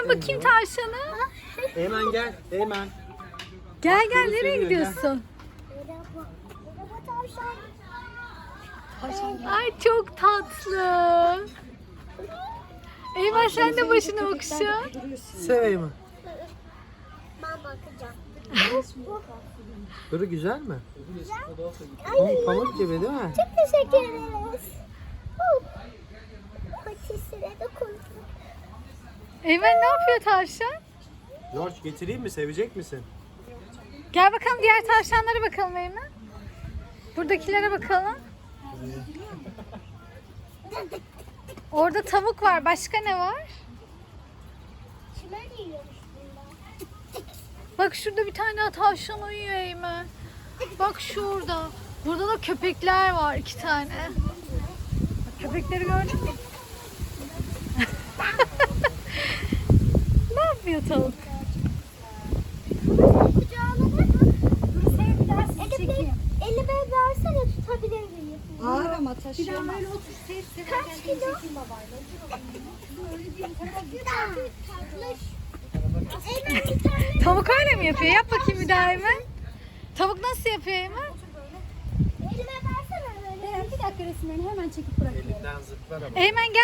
Eymen bakayım tavşanı. Eymen gel. Eymen. Gel gel Seni nereye seviyor, gidiyorsun? Merhaba. Merhaba tavşan. Ay çok tatlı. Eymen sen de başını okşa. Sev Eymen. Ben bakacağım. Duru güzel mi? Pamuk, pamuk gibi değil mi? Çok teşekkür ederiz. Patisine de koydum. Eymen ne yapıyor tavşan? George getireyim mi? Sevecek misin? Gel bakalım diğer tavşanlara bakalım Eymen. Buradakilere bakalım. Orada tavuk var. Başka ne var? Çimen yiyormuş. Bak şurada bir tane daha tavşan uyuyor Eymen. Bak şurada. Burada da köpekler var iki tane. Köpekleri gördün mü? ne yapıyor tavuk? Bir? Ağır ama taşıyor. Kaç kilo? Bir tane. Tavuk öyle mi yapıyor? Yap bakayım bir daha Eymen. Tavuk nasıl yapıyor Eymen? Elime versene böyle. Bir dakika resimlerini hemen çekip bırakıyorum. Elinden zıplar ama. Eymen gel